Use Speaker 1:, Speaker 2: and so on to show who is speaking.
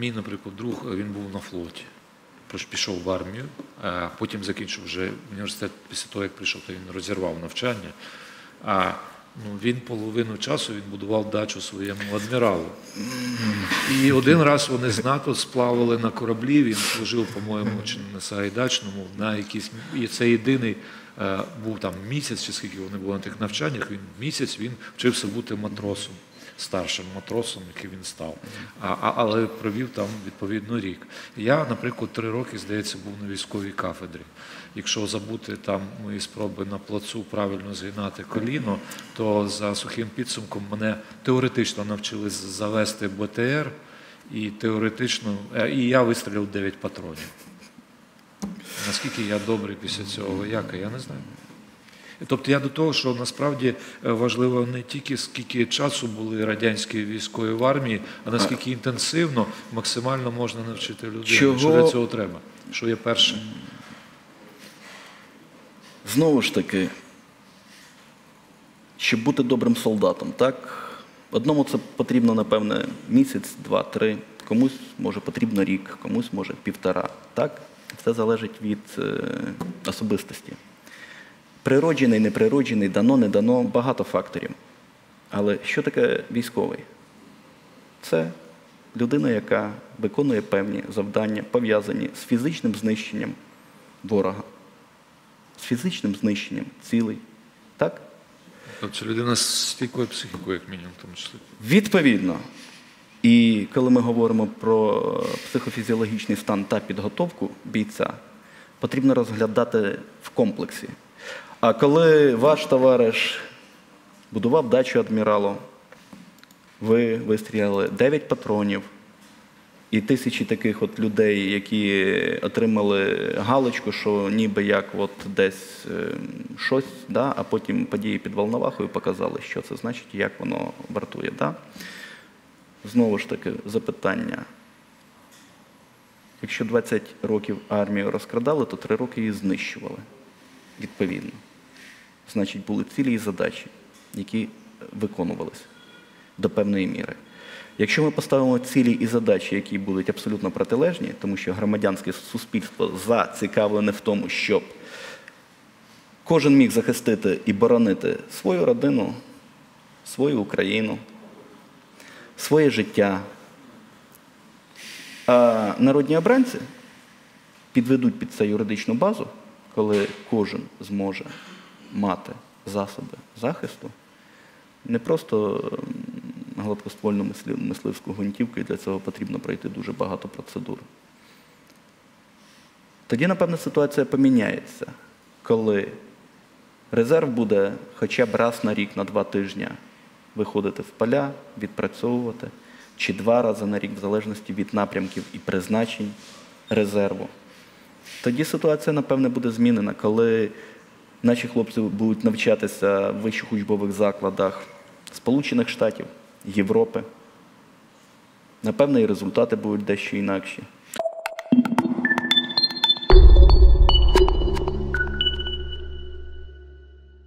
Speaker 1: мій, наприклад, друг він був на флоті. Пішов в армію, а потім закінчив вже університет після того, як прийшов, то він розірвав навчання. А ну, він половину часу він будував дачу своєму адміралу. І один раз вони з НАТО сплавали на кораблі, він служив, по-моєму, чи на Сагайдачному, на якийсь, і це єдиний е, був там місяць, чи скільки вони були на тих навчаннях, він місяць він вчився бути матросом, старшим матросом, який він став. А, а, але провів там відповідно рік. Я, наприклад, три роки, здається, був на військовій кафедрі. Якщо забути там мої спроби на плацу правильно згинати коліно, то за сухим підсумком мене теоретично навчили завести БТР, і теоретично, е, і я вистрілив 9 патронів. Наскільки я добрий після цього вояка, я не знаю. Тобто я до того, що насправді е, важливо не тільки скільки часу були радянські військові в армії, а наскільки інтенсивно максимально можна навчити людину.
Speaker 2: Чого-
Speaker 1: Що для цього треба? Що є перше?
Speaker 2: Знову ж таки, щоб бути добрим солдатом, так? Одному це потрібно, напевне, місяць, два, три, комусь може потрібно рік, комусь може півтора. Так? Все залежить від е, особистості. Природжений, неприроджений, дано, не дано, багато факторів. Але що таке військовий? Це людина, яка виконує певні завдання, пов'язані з фізичним знищенням ворога з фізичним знищенням цілей. Так?
Speaker 1: Тобто людина з стійкою психікою, як мінімум, в тому числі.
Speaker 2: Відповідно. І коли ми говоримо про психофізіологічний стан та підготовку бійця, потрібно розглядати в комплексі. А коли ваш товариш будував дачу адміралу, ви вистріляли 9 патронів, і тисячі таких от людей, які отримали галочку, що ніби як от десь е, щось, да, а потім події під Волновахою показали, що це значить, і як воно вартує. Да? Знову ж таки, запитання. Якщо 20 років армію розкрадали, то 3 роки її знищували. Відповідно. Значить, були цілі і задачі, які виконувалися до певної міри. Якщо ми поставимо цілі і задачі, які будуть абсолютно протилежні, тому що громадянське суспільство зацікавлене в тому, щоб кожен міг захистити і боронити свою родину, свою Україну, своє життя. А народні обранці підведуть під це юридичну базу, коли кожен зможе мати засоби захисту, не просто гладкоствольну мисливську гвинтівку, і для цього потрібно пройти дуже багато процедур. Тоді, напевно, ситуація поміняється, коли резерв буде хоча б раз на рік, на два тижні виходити в поля, відпрацьовувати, чи два рази на рік, в залежності від напрямків і призначень резерву. Тоді ситуація, напевне, буде змінена, коли наші хлопці будуть навчатися в вищих учбових закладах Сполучених Штатів, Європи. Напевне, і результати будуть дещо інакші.